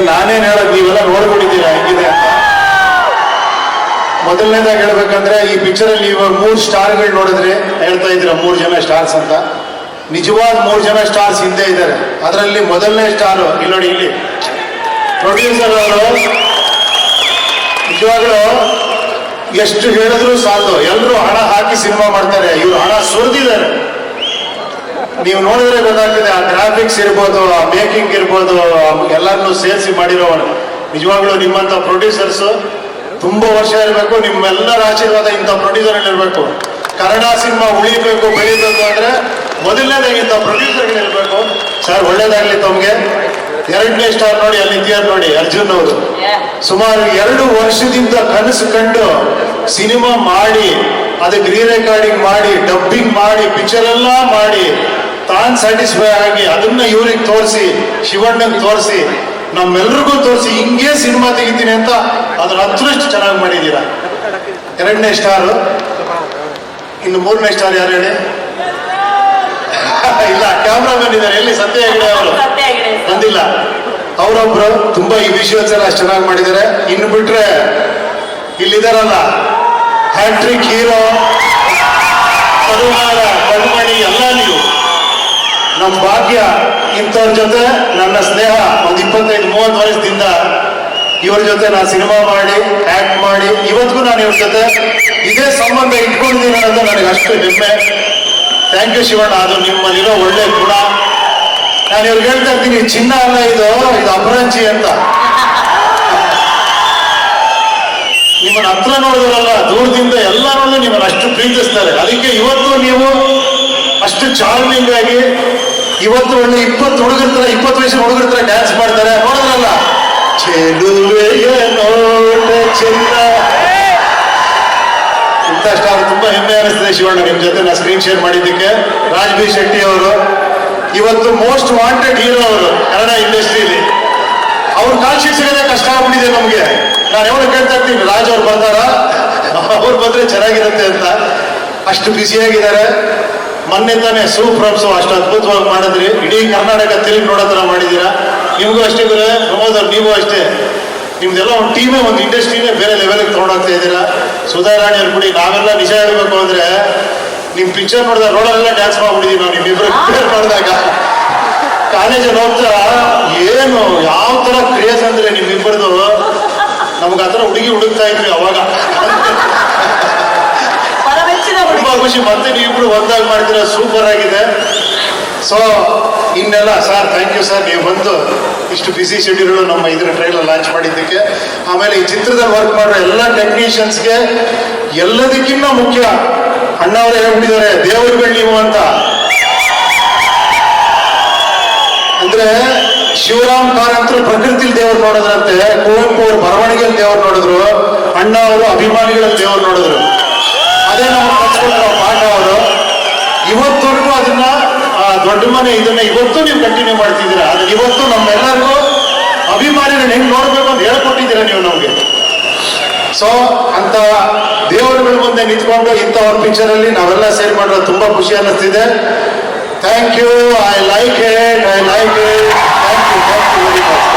ನಾನೇನ್ ಹೇಳೋದು, ನೀವೆಲ್ಲ ನೋಡ್ಕೊಂಡಿದ್ದೀರಾ, ಹೆಂಗಿದೆ ಅಂತ? ಮೊದಲನೇದಾಗಿ ಹೇಳ್ಬೇಕಂದ್ರೆ, ಈ ಪಿಕ್ಚರ್ ಅಲ್ಲಿ ಇವಾಗ ಮೂರು ಸ್ಟಾರ್ಗಳು ನೋಡಿದ್ರೆ ಹೇಳ್ತಾ ಇದ್ದೀರಾ, ಮೂರು ಜನ ಸ್ಟಾರ್ಸ್ ಅಂತ? ನಿಜವಾದ ಮೂರು ಜನ ಸ್ಟಾರ್ಸ್ ಹಿಂದೆ ಇದ್ದಾರೆ. ಅದರಲ್ಲಿ ಮೊದಲನೇ ಸ್ಟಾರ್ ಇಲ್ಲಿ ನೋಡಿ, ಇಲ್ಲಿ. ಪ್ರೊಡ್ಯೂಸರ್ ಅವರು, ನಿಜವಾಗ್ಲೂ ಎಷ್ಟು ಹೇಳಿದ್ರು ಸಾಲದು. ಎಲ್ಲರೂ ಹಣ ಹಾಕಿ ಸಿನಿಮಾ ಮಾಡ್ತಾರೆ, ಇವ್ರು ಹಣ ಸುರಿದಿದ್ದಾರೆ. ನೀವು ನೋಡಿದ್ರೆ ಗೊತ್ತಾಗ್ತದೆ, ಆ ಗ್ರಾಫಿಕ್ಸ್ ಇರ್ಬೋದು, ಆ ಮೇಕಿಂಗ್ ಇರ್ಬೋದು ಎಲ್ಲರನ್ನು ಸೇರಿಸಿ ಮಾಡಿರೋ ನಿಜವಾಗ್ಲೂ ನಿಮ್ಮಂತ ಪ್ರೊಡ್ಯೂಸರ್ಸ್ ತುಂಬಾ ವರ್ಷ ಇರಬೇಕು, ನಿಮ್ಮೆಲ್ಲರ ಆಶೀರ್ವಾದ ಇಂಥ ಪ್ರೊಡ್ಯೂಸರ್ ಇರಬೇಕು. ಕನ್ನಡ ಸಿನಿಮಾ ಉಳಿಬೇಕು, ಬೆಳೀಬೇಕು ಅಂದ್ರೆ ಮೊದಲನೇದಾಗಿ ಇಂಥ ಪ್ರೊಡ್ಯೂಸರ್ ಇರಬೇಕು. ಸರ್ ಒಳ್ಳೇದಾಗ್ಲಿ ತಮ್ಗೆ. ಎರಡನೇ ಸ್ಟಾರ್ ನೋಡಿ, ಅಲ್ಲಿ ಇದ್ಯಾರು ನೋಡಿ, ಅರ್ಜುನ್ ಅವರು. ಸುಮಾರು ಎರಡು ವರ್ಷದಿಂದ ಕನಸು ಕಂಡು ಸಿನಿಮಾ ಮಾಡಿ, ಅದಕ್ಕೆ ರೀ ರೆಕಾರ್ಡಿಂಗ್ ಮಾಡಿ ಡಬ್ಬಿಂಗ್ ಮಾಡಿ ಪಿಕ್ಚರ್ ಎಲ್ಲ ಮಾಡಿ ತಾನ್ ಸ್ಯಾಟಿಸ್ಫೈ ಆಗಿ ಅದನ್ನ ಇವ್ರಿಗೆ ತೋರಿಸಿ ಶಿವಣ್ಣಗೆ ತೋರಿಸಿ ನಮ್ಮೆಲ್ರಿಗೂ ತೋರಿಸಿ ಹಿಂಗೆ ಸಿನಿಮಾ ತೆಗಿತೀನಿ ಅಂತ ಅದ್ರ ಹತ್ತರಷ್ಟು ಚೆನ್ನಾಗಿ ಮಾಡಿದ್ದೀರಾ ಎರಡನೇ ಸ್ಟಾರು. ಇನ್ನು ಮೂರನೇ ಸ್ಟಾರ್ ಯಾರು ಹೇಳಿ? ಇಲ್ಲ ಕ್ಯಾಮ್ರಾಮನ್ ಇದ್ದಾರೆ ಎಲ್ಲಿ? ಸತ್ಯ ಹೆಗಡೆ ಅವರು ಬಂದಿಲ್ಲ ಅವರೊಬ್ರು ತುಂಬಾ ಈ ವಿಷಯ ಎಲ್ಲ ಚೆನ್ನಾಗಿ ಮಾಡಿದ್ದಾರೆ. ಇನ್ನು ಬಿಟ್ರೆ ಇಲ್ಲಿದಾರಲ್ಲ ಹ್ಯಾಟ್ರಿಕ್ ಹೀರೋ ಕರುಮಾರ ಕಣ್ಮಣಿ ಎಲ್ಲ ನೀವು ನಮ್ಮ ಭಾಗ್ಯ ಇಂಥವ್ರ ಜೊತೆ ನನ್ನ ಸ್ನೇಹ ಒಂದು ಇಪ್ಪತ್ತೈದು, ಮೂವತ್ತು ವರ್ಷದಿಂದ ಇವ್ರ ಜೊತೆ ನಾನು ಸಿನಿಮಾ ಮಾಡಿ ಆಕ್ಟ್ ಮಾಡಿ, ಇವತ್ತಿಗೂ ನಾನು ಇವ್ರ ಜೊತೆ ಇದೇ ಸಂಬಂಧ ಇಟ್ಕೊಂಡಿದ್ದೀನಿ ಅನ್ನೋದು ನನಗೆ ಅಷ್ಟು ಹೆಮ್ಮೆ. ಥ್ಯಾಂಕ್ ಯು ಶಿವಣ್ಣ, ಅದು ನಿಮ್ಮಲ್ಲಿರೋ ಒಳ್ಳೆ ಗುಣ. ನಾನು ಇವ್ರಿಗೆ ಹೇಳ್ತಾ ಇರ್ತೀನಿ, ಚಿನ್ನ ಅಲ್ಲ ಇದು ಇದು ಅಪರಂಜಿ ಅಂತ. ನಿಮ್ಮನ್ನ ಹತ್ರ ನೋಡಿದ್ರಲ್ಲ, ದೂರದಿಂದ ಎಲ್ಲರೂ ನಿಮ್ಮನ್ನ ಅಷ್ಟು ಪ್ರೀತಿಸ್ತಾರೆ. ಅದಕ್ಕೆ ಇವತ್ತು ನೀವು ಅಷ್ಟು ಚಾರ್ಮಿಂಗ್ ಆಗಿ ಇವತ್ತು ಒಳ್ಳೆ ಇಪ್ಪತ್ತು ಹುಡುಗರ ಇಪ್ಪತ್ತು ವಯಸ್ಸಿನ ಹುಡುಗರ ಹತ್ರ ಡ್ಯಾನ್ಸ್ ಮಾಡ್ತಾರೆ. ನೋಡಿದ್ರಲ್ಲ? ಚೆಲುವೆಯ ತುಂಬಾ ಹೆಮ್ಮೆ ಅನಿಸ್ತದೆ ಶಿವಣ್ಣ, ನಿಮ್ ಜೊತೆ ನಾ ಸ್ಕ್ರೀನ್ ಶೇರ್ ಮಾಡಿದ್ದಕ್ಕೆ. ರಾಜ್ ಬಿ ಶೆಟ್ಟಿ ಅವರು. ಇವತ್ತು ಮೋಸ್ಟ್ ವಾಂಟೆಡ್ ಹೀರೋ ಅವರು, ಕನ್ನಡ ಇಂಡಸ್ಟ್ರಿಯಲ್ಲಿ. ಅವ್ರ ಕಾಲ್ ಕಷ್ಟ ಆಗ್ಬಿಟ್ಟಿದೆ ನಮ್ಗೆ. ನಾನು ಯಾವಾಗ ಕೇಳ್ತಾ ಇರ್ತೀನಿ, ರಾಜ್ ಅವ್ರು ಬರ್ತಾರ ಅವ್ರು ಬಂದ್ರೆ ಚೆನ್ನಾಗಿರುತ್ತೆ ಅಂತ. ಅಷ್ಟು ಬ್ಯುಸಿಯಾಗಿದ್ದಾರೆ ಮೊನ್ನೆ ತಾನೇ ಸೂಪ್ರಮ್ಸ್ ಅಷ್ಟು ಅದ್ಭುತವಾಗಿ ಮಾಡಿದ್ರಿ. ಇಡೀ ಕರ್ನಾಟಕ ತಿರುಗಿ ನೋಡೋ ಥರ ಮಾಡಿದ್ದೀರಾ? ನಿಮಗೂ ಅಷ್ಟೇ ಗುರು ಪ್ರಮೋದ್ ಅವ್ರು ನೀವು ಅಷ್ಟೇ. ನಿಮ್ದೆಲ್ಲ ಒಂದು ಟೀಮೇ ಒಂದು ಇಂಡಸ್ಟ್ರಿನೇ ಬೇರೆ ಲೆವೆಲ್ಗೆ ತೊಗೊಂಡೋಗ್ತಾ ಇದ್ದೀರಾ? ಸುಧಾರಾಣಿ ಅವ್ರು ಬಿಡಿ ನಾವೆಲ್ಲ ನಿಜ ಹೇಳ್ಬೇಕು ಅಂದ್ರೆ ನಿಮ್ಮ ಪಿಕ್ಚರ್ ನೋಡಿದಾಗ ರೋಡಲ್ಲೆಲ್ಲ ಡ್ಯಾನ್ಸ್ ಮಾಡ್ಬಿಟ್ಟಿದ್ದೀವಿ ನಾವು ನಿಮ್ಮಿಬ್ಬರು ಪ್ರಿಪೇರ್ ಮಾಡಿದಾಗ ಕಾಲೇಜಲ್ಲಿ ಹೋಗ್ತಾ ಏನು ಯಾವ ತರ ಕ್ರೇಜ್ ಅಂದ್ರೆ ನಿಮ್ಮಿಬ್ಬರದು ನಮ್ಗೆ ಆ ಥರ ಹುಡುಗಿ ಹುಡುಕ್ತಾ ಇದ್ವಿ ಅವಾಗ. ಖುಷಿ ಮತ್ತೆ ನೀವಿಬ್ರು ಒಂದಾಗಿ ಮಾಡಿದ್ರೆ ಸೂಪರ್ ಆಗಿದೆ. ಸೊ ಇನ್ನೆಲ್ಲ ಸರ್ ಥ್ಯಾಂಕ್ ಯು ಸರ್ ನೀವು ಬಂದು ಇಷ್ಟು ಬಿಸಿ ಶೆಡ್ಯೂಲ್ ನಮ್ಮ ಇದ್ರ ಟ್ರೈಲರ್ ಲಾಂಚ್ ಮಾಡಿದ್ದಕ್ಕೆ. ಆಮೇಲೆ ಈ ಚಿತ್ರದಲ್ಲಿ ವರ್ಕ್ ಮಾಡೋ ಎಲ್ಲ ಟೆಕ್ನಿಷಿಯನ್ಸ್ಗೆ ಎಲ್ಲದಕ್ಕಿಂತ ಮುಖ್ಯ ಅಣ್ಣವರೇ ಹೇಳ್ಬಿಟ್ಟಿದ್ದಾರೆ ದೇವರುಗಳು ನೀವು ಅಂತ. ಅಂದ್ರೆ, ಶಿವರಾಮ್ ಕಾರಂತರು ಪ್ರಕೃತಿಲಿ ದೇವರು ನೋಡಿದ್ರಂತೆ ಕುವೆಂಪು ಅವರು ಬರವಣಿಗೆಯಲ್ಲಿ ದೇವರು ನೋಡಿದ್ರು, ಅಣ್ಣ ಅವರು ಅಭಿಮಾನಿಗಳಲ್ಲಿ ದೇವರು ನೋಡಿದ್ರು. ಅದೇ ನಾವು ಕಲ್ಸ್ಕೊಟ್ರು ಪಾಠ ಅವರು ಇವತ್ತವರೆಗೂ ಅದನ್ನ ದೊಡ್ಡ ಮನೆ ಇದನ್ನ ಇವತ್ತು ನೀವು ಕಂಟಿನ್ಯೂ ಮಾಡ್ತಿದ್ದೀರಾ? ಅದನ್ನ ಇವತ್ತು ನಮ್ಮೆಲ್ಲರಿಗೂ ಅಭಿಮಾನಿಗಳನ್ನ ಹೆಂಗ್ ನೋಡ್ಬೇಕು ಅಂತ ಹೇಳ್ಕೊಟ್ಟಿದ್ದೀರಾ ನೀವು ನಮ್ಗೆ? ಸೊ ಅಂತ ದೇವರುಗಳ ಮುಂದೆ ನಿಂತ್ಕೊಂಡು ಇಂಥ ಒಂದು ಪಿಕ್ಚರ್ ಅಲ್ಲಿ ನಾವೆಲ್ಲ ಸೇರ್ ಮಾಡೋದು ತುಂಬಾ ಖುಷಿ ಅನ್ನಿಸ್ತಿದೆ. Thank you I like it I like it thank you thank you very much